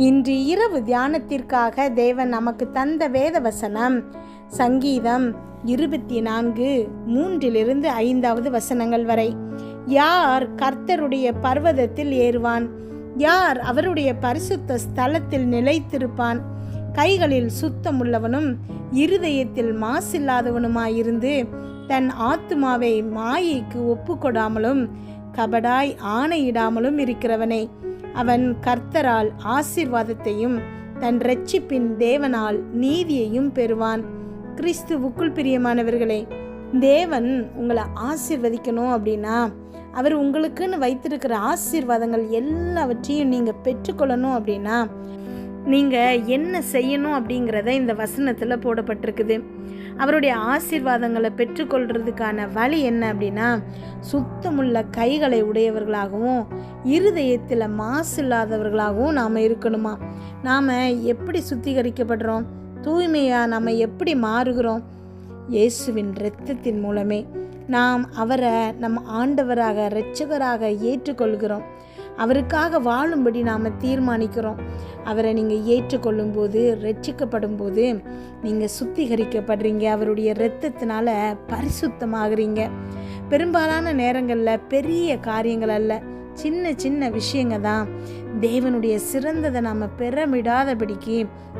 இன்று இரவு தியானத்திற்காக தேவன் நமக்கு தந்த வேத வசனம் சங்கீதம் இருபத்தி நான்கு மூன்றிலிருந்து ஐந்தாவது வசனங்கள் வரை. யார் கர்த்தருடைய பர்வதத்தில் ஏறுவான்? யார் அவருடைய பரிசுத்த ஸ்தலத்தில் நிலைத்திருப்பான்? கைகளில் சுத்தமுள்ளவனும் இருதயத்தில் மாசில்லாதவனுமாயிருந்து தன் ஆத்துமாவை மாயைக்கு ஒப்புக்கொடாமலும் கபடாய் ஆணையிடாமலும் இருக்கிறவனே. அவன் கர்த்தரால் ஆசீர்வாதத்தையும் தன் ரட்சிப்பின் தேவனால் நீதியையும் பெறுவான். கிறிஸ்துவுக்குள் பிரியமானவர்களே தேவன் உங்களை ஆசிர்வதிக்கணும் அப்படின்னா அவர் உங்களுக்குன்னு வைத்திருக்கிற ஆசீர்வாதங்கள் எல்லாவற்றையும் நீங்கள் பெற்றுக்கொள்ளணும் அப்படின்னா நீங்கள் என்ன செய்யணும் அப்படிங்கிறத இந்த வசனத்தில் போடப்பட்டிருக்குது. அவருடைய ஆசீர்வாதங்களை பெற்றுக்கொள்றதுக்கான வழி என்ன அப்படின்னா சுத்தமுள்ள கைகளை உடையவர்களாகவும் இருதயத்தில் மாசு இல்லாதவர்களாகவும் நாம் இருக்கணுமா? நாம் எப்படி சுத்திகரிக்கப்படுறோம்? தூய்மையாக நாம் எப்படி மாறுகிறோம்? இயேசுவின் இரத்தத்தின் மூலமே நாம் அவரை நம் ஆண்டவராக இரட்சகராக ஏற்றுக்கொள்கிறோம். அவருக்காக வாழும்படி நாம் தீர்மானிக்கிறோம். அவரை நீங்கள் ஏற்றுக்கொள்ளும் போது ரட்சிக்கப்படும் போது நீங்கள் சுத்திகரிக்கப்படுறீங்க. அவருடைய இரத்தத்தினால பரிசுத்தமாகறீங்க. பெரும்பாலான நேரங்களில் பெரிய காரியங்கள் அல்ல. சின்ன சின்ன விஷயங்க தான். தேவனுடைய சிறந்ததை நாம் பெறமிடாதபடிக்கு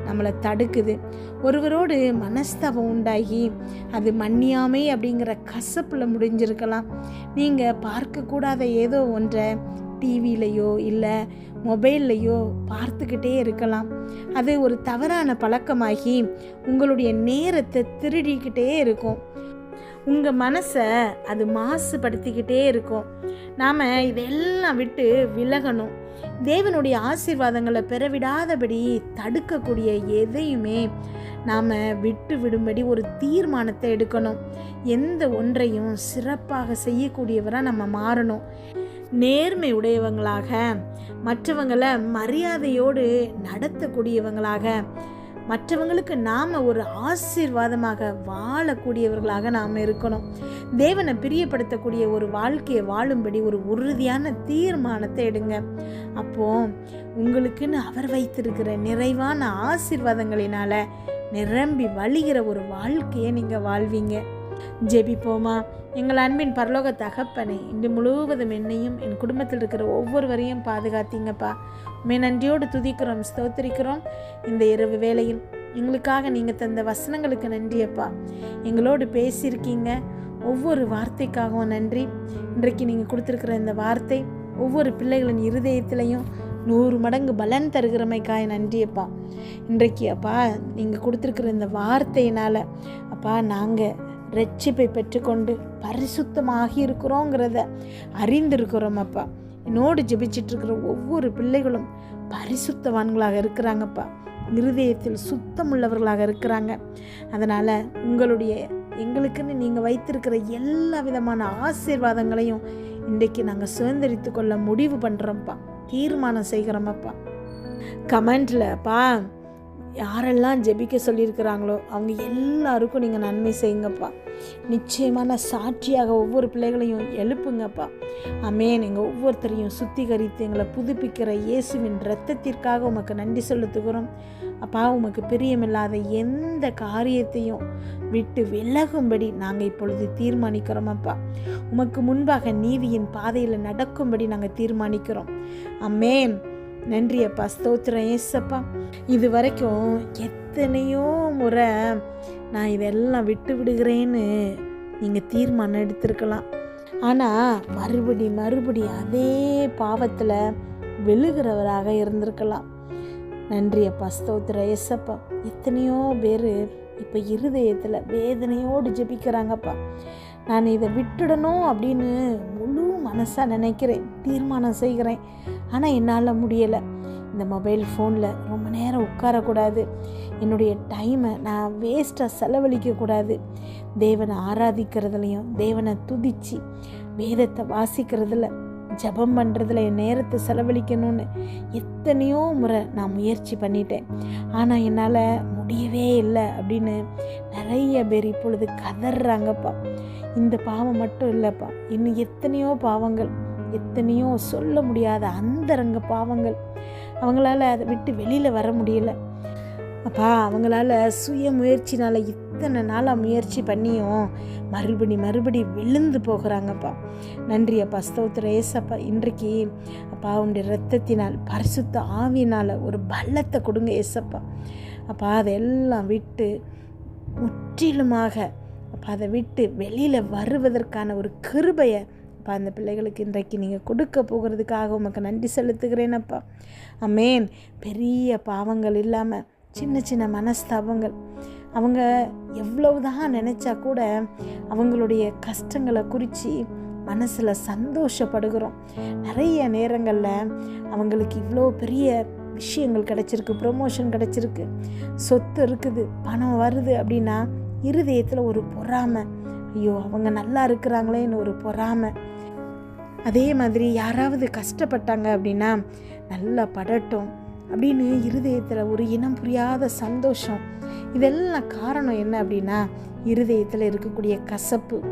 நம்மளை தடுக்குது. ஒருவரோடு மனஸ்தாபம் உண்டாகி அது மன்னியாமை அப்படிங்கிற கசப்பில் முடிஞ்சிருக்கலாம். நீங்கள் பார்க்கக்கூடாத ஏதோ ஒன்றை டிவிலையோ இல்லை மொபைல்லையோ பார்த்துக்கிட்டே இருக்கலாம். அது ஒரு தவறான பழக்கமாகி உங்களுடைய நேரத்தை திருடிக்கிட்டே இருக்கும். உங்கள் மனசை அது மாசுபடுத்திக்கிட்டே இருக்கும். நாம் இதெல்லாம் விட்டு விலகணும். தேவனுடைய ஆசீர்வாதங்களை பெறவிடாதபடி தடுக்கக்கூடிய எதையுமே நாம் விட்டு விடும்படி ஒரு தீர்மானத்தை எடுக்கணும். எந்த ஒன்றையும் சிறப்பாக செய்யக்கூடியவராக நம்ம மாறணும். நேர்மை உடையவங்களாக மற்றவங்களை மரியாதையோடு நடத்தக்கூடியவங்களாக மற்றவங்களுக்கு நாம் ஒரு ஆசீர்வாதமாக வாழக்கூடியவர்களாக நாம் இருக்கணும். தேவனை பிரியப்படுத்தக்கூடிய ஒரு வாழ்க்கையை வாழும்படி ஒரு உறுதியான தீர்மானத்தை எடுங்க. அப்போ உங்களுக்குன்னு அவர் வைத்திருக்கிற நிறைவான ஆசீர்வாதங்களினால நிரம்பி வழிகிற ஒரு வாழ்க்கையை நீங்கள் வாழ்வீங்க. ஜெபிப்போமா? எங்கள் அன்பின் பரலோக தகப்பனை இன்று முழுவதும் என்னையும் என் குடும்பத்தில் இருக்கிற ஒவ்வொருவரையும் பாதுகாத்தீங்கப்பா. மே நன்றியோடு துதிக்கிறோம் ஸ்தோத்திரிக்கிறோம் இந்த இரவு வேளையில். எங்களுக்காக நீங்கள் தந்த வசனங்களுக்கு நன்றியப்பா. எங்களோடு பேசியிருக்கீங்க. ஒவ்வொரு வார்த்தைக்காகவும் நன்றி. இன்றைக்கு நீங்கள் கொடுத்துருக்கிற இந்த வார்த்தை ஒவ்வொரு பிள்ளைகளின் இருதயத்திலையும் நூறு மடங்கு பலன் தருகிறமைக்காய் நன்றியப்பா. இன்றைக்கு அப்பா நீங்கள் கொடுத்துருக்குற இந்த வார்த்தையினால் அப்பா நாங்கள் ரட்சிப்பை பெற்றுக்கொண்டு பரிசுத்தமாகி இருக்கிறோங்கிறத அறிந்திருக்கிறோம் அப்பா. என்னோடு ஜெபிச்சிட்டு இருக்கிற ஒவ்வொரு பிள்ளைகளும் பரிசுத்தவான்களாக இருக்கிறாங்கப்பா. இருதயத்தில் சுத்தமுள்ளவர்களாக இருக்கிறாங்க. அதனால் உங்களுடைய எங்களுக்குன்னு நீங்கள் வைத்திருக்கிற எல்லா விதமான ஆசீர்வாதங்களையும் இன்றைக்கு நாங்கள் சுதந்திரித்து கொள்ள முடிவு பண்ணுறோம்ப்பா தீர்மானம் செய்கிறோமப்பா கமெண்டில் யாரெல்லாம் ஜெபிக்க சொல்லியிருக்கிறாங்களோ அவங்க எல்லாருக்கும் நீங்கள் நன்மை செய்யுங்கப்பா. நிச்சயமான சாட்சியாக ஒவ்வொரு பிள்ளைகளையும் எழுப்புங்கப்பா. அமே எங்கள் ஒவ்வொருத்தரையும் சுத்திகரித்து எங்களை புதுப்பிக்கிற இயேசுவின் இரத்தத்திற்காக உமக்கு நன்றி செலுத்துகிறோம். அப்பா உமக்கு பிரியமில்லாத எந்த காரியத்தையும் விட்டு விலகும்படி நாங்கள் இப்பொழுது தீர்மானிக்கிறோம் அப்பா உமக்கு முன்பாக நீதியின் பாதையில் நடக்கும்படி நாங்கள் தீர்மானிக்கிறோம். அம்மேன் நன்றி அப்பா ஸ்தோத்திரம். ஏசப்பா இது வரைக்கும் எத்தனையோ முறை நான் இதெல்லாம் விட்டு விடுகிறேன்னு நீங்கள் தீர்மானம் எடுத்திருக்கலாம். ஆனால் மறுபடி மறுபடி அதே பாவத்தில் விழுகிறவராக இருந்திருக்கலாம். நன்றி அப்பா ஸ்தோத்திர ஏசப்பா எத்தனையோ பேர் இப்போ இருதயத்தில் வேதனையோடு ஜெபிக்கிறாங்கப்பா. நான் இதை விட்டுடணும் அப்படின்னு முழு மனசாக நினைக்கிறேன் தீர்மானம் செய்கிறேன். ஆனால் என்னால் முடியலை. இந்த மொபைல் ஃபோனில் ரொம்ப நேரம் உட்காரக்கூடாது. என்னுடைய டைமை நான் வேஸ்ட்டாக செலவழிக்கக்கூடாது. தேவனை ஆராதிக்கிறதுலையும் தேவனை துதித்து வேதத்தை வாசிக்கிறதுல ஜபம் பண்ணுறதுல என் நேரத்தை செலவழிக்கணும்னு எத்தனையோ முறை நான் முயற்சி பண்ணிட்டேன். ஆனால் என்னால் முடியவே இல்லை அப்படின்னு நிறைய பேர் இப்பொழுது கதறாங்கப்பா இந்த பாவம் மட்டும் இல்லைப்பா. இன்னும் எத்தனையோ பாவங்கள். எத்தனையோ சொல்ல முடியாத அந்தரங்க பாவங்கள். அவங்களால அதை விட்டு வெளியில் வர முடியல. அப்பா அவங்களால சுய முயற்சினால் இத்தனை நாளாக முயற்சி பண்ணியும் மறுபடி மறுபடி விழுந்து போகிறாங்கப்பா. நன்றி அப்பா ஸ்தோத்திர ஏசப்பா இன்றைக்கு அப்பா உடைய ரத்தத்தினால் பரிசுத்த ஆவியினால் ஒரு பலத்தை கொடுங்க ஏசப்பா. அப்பா அதெல்லாம் விட்டு முற்றிலுமாக அப்போ அதை விட்டு வெளியில் வருவதற்கான ஒரு கிருபையை அப்பா அந்த பிள்ளைகளுக்கு இன்றைக்கு நீங்கள் கொடுக்க போகிறதுக்காக உமக்கு நன்றி செலுத்துகிறேனப்பா அமேன் பெரிய பாவங்கள் இல்லாமல் சின்ன சின்ன மனஸ்தாபங்கள். அவங்க எவ்வளவுதான் நினச்சா கூட அவங்களுடைய கஷ்டங்களை குறித்து மனசில் சந்தோஷப்படுகிறோம். நிறைய நேரங்களில் அவங்களுக்கு இவ்வளோ பெரிய விஷயங்கள் கிடச்சிருக்கு ப்ரொமோஷன் கிடச்சிருக்கு. சொத்து இருக்குது பணம் வருது அப்படின்னா இருதயத்தில் ஒரு பொறாமை ஐயோ அவங்க நல்லா இருக்கிறாங்களேன்னு ஒரு பொறாமை. அதே மாதிரி யாராவது கஷ்டப்பட்டாங்க அப்படின்னா நல்லா படட்டும் அப்படின்னு இருதயத்தில் ஒரு இனம் புரியாத சந்தோஷம். இதெல்லாம் காரணம் என்ன அப்படின்னா இருதயத்தில் இருக்கக்கூடிய கசப்பு.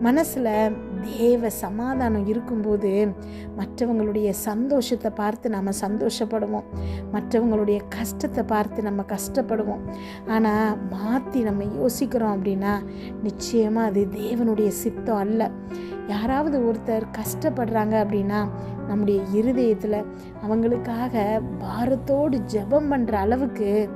மனசில் தேவ சமாதானம் இருக்கும்போது மற்றவங்களுடைய சந்தோஷத்தை பார்த்து நம்ம சந்தோஷப்படுவோம். மற்றவங்களுடைய கஷ்டத்தை பார்த்து நம்ம கஷ்டப்படுவோம். ஆனால் மாற்றி நம்ம யோசிக்கிறோம் அப்படின்னா நிச்சயமாக அது தேவனுடைய சித்தம் அல்ல. யாராவது ஒருத்தர் கஷ்டப்படுறாங்க அப்படின்னா நம்முடைய இருதயத்தில் அவங்களுக்காக பாரத்தோடு ஜெபம் பண்ணுற அளவுக்கு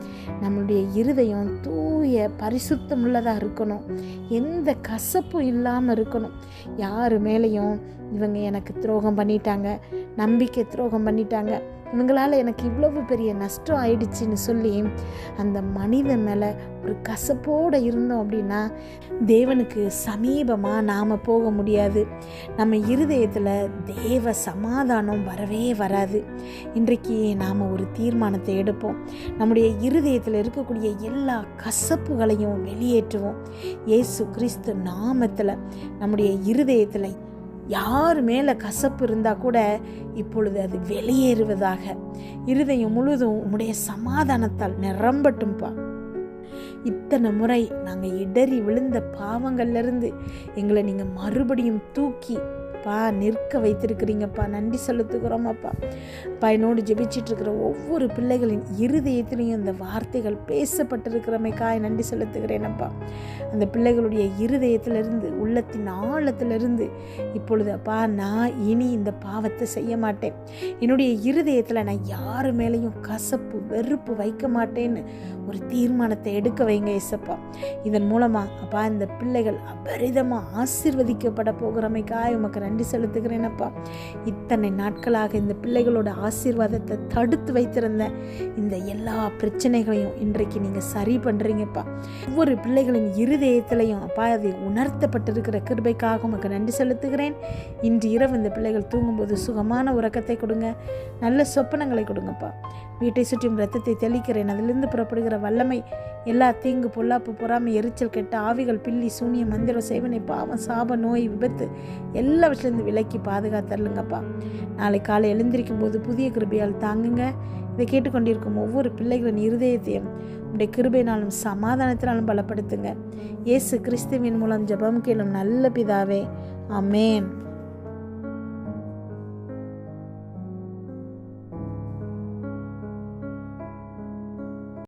நம்மளுடைய இருதயம் தூ தூய பரிசுத்தம் உள்ளதாக இருக்கணும். எந்த கசப்பும் இல்லாமல் இருக்கணும். யார் மேலேயும் இவங்க எனக்கு துரோகம் பண்ணிட்டாங்க நம்பிக்கை துரோகம் பண்ணிட்டாங்க. இவங்களால் எனக்கு இவ்வளவு பெரிய நஷ்டம் ஆயிடுச்சுன்னு சொல்லி அந்த மனிதன் மேலே ஒரு கசப்போடு இருந்தோம் அப்படின்னா தேவனுக்கு சமீபமாக நாம் போக முடியாது. நம்ம இருதயத்தில் தேவ சமாதானம் வரவே வராது. இன்றைக்கு நாம் ஒரு தீர்மானத்தை எடுப்போம். நம்முடைய இருதயத்தில் இருக்கக்கூடிய எல்லா கசப்புகளையும் வெளியேற்றுவோம். இயேசு கிறிஸ்து நாமத்தில் நம்முடைய இருதயத்தில் யார் மேலே கசப்பு இருந்தால் கூட இப்பொழுது அது வெளியேறுவதாக. இருதயம் முழுதும் உம்முடைய சமாதானத்தால் நிரம்பட்டும்பா. இத்தனை முறை நாங்கள் இடறி விழுந்த பாவங்கள்லேருந்து எங்களை நீங்கள் மறுபடியும் தூக்கி அப்பா நிற்க வைத்திருக்கிறீங்கப்பா. நன்றி செலுத்துகிறோம் அப்பா அப்பா என்னோடு ஜெபிச்சிட்டு இருக்கிற ஒவ்வொரு பிள்ளைகளின் இருதயத்திலையும் இந்த வார்த்தைகள் பேசப்பட்டிருக்கிறமைக்காய் நன்றி செலுத்துகிறேனப்பா. அந்த பிள்ளைகளுடைய இருதயத்திலிருந்து உள்ளத்தின் ஆழத்திலிருந்து இப்பொழுது அப்பா நான் இனி இந்த பாவத்தை செய்ய மாட்டேன். என்னுடைய இருதயத்தில் நான் யார் மேலேயும் கசப்பு வெறுப்பு வைக்க மாட்டேன்னு ஒரு தீர்மானத்தை எடுக்க வைங்க இசப்பா இதன் மூலமாக அப்பா இந்த பிள்ளைகள் அபரிதமாக ஆசிர்வதிக்கப்பட போகிறமைக்காய் உமக்கு நன்றி செலுத்துகிறேனப்பா. இத்தனை நாட்களாக இந்த பிள்ளைகளோட ஆசீர்வாதத்தை தடுத்து வைத்திருந்த இந்த எல்லா பிரச்சனைகளையும் இன்றைக்கு நீங்கள் சரி பண்ணுறீங்கப்பா ஒவ்வொரு பிள்ளைகளின் இருதயத்திலையும் அப்பா அது உணர்த்தப்பட்டிருக்கிற கிருபைக்காக உமக்கு நன்றி செலுத்துகிறேன். இன்று இரவு இந்த பிள்ளைகள் தூங்கும்போது சுகமான உறக்கத்தை கொடுங்க. நல்ல சொப்பனங்களை கொடுங்கப்பா. வீட்டை சுற்றியும் ரத்தத்தை தெளிக்கிறேன். அதிலிருந்து புறப்படுகிற வல்லமை எல்லா தீங்கு பொல்லாப்பு பொறாமை எரிச்சல் கெட்ட ஆவிகள் பில்லி சூனிய மந்திரம் சேவனை பாவம் சாப நோய் விபத்து எல்லாவற்றிலிருந்து விலக்கி பாதுகாத்தரலுங்கப்பா நாளை காலை எழுந்திருக்கும் போது புதிய கிருபையால் தாங்குங்க. இதை கேட்டுக்கொண்டிருக்கும் ஒவ்வொரு பிள்ளைகளின் இருதயத்தையும் உடைய கிருபையினாலும் சமாதானத்தினாலும் பலப்படுத்துங்க. இயேசு கிறிஸ்துவின் மூலம் ஜபம் கேளும் நல்ல பிதாவே. அமேன்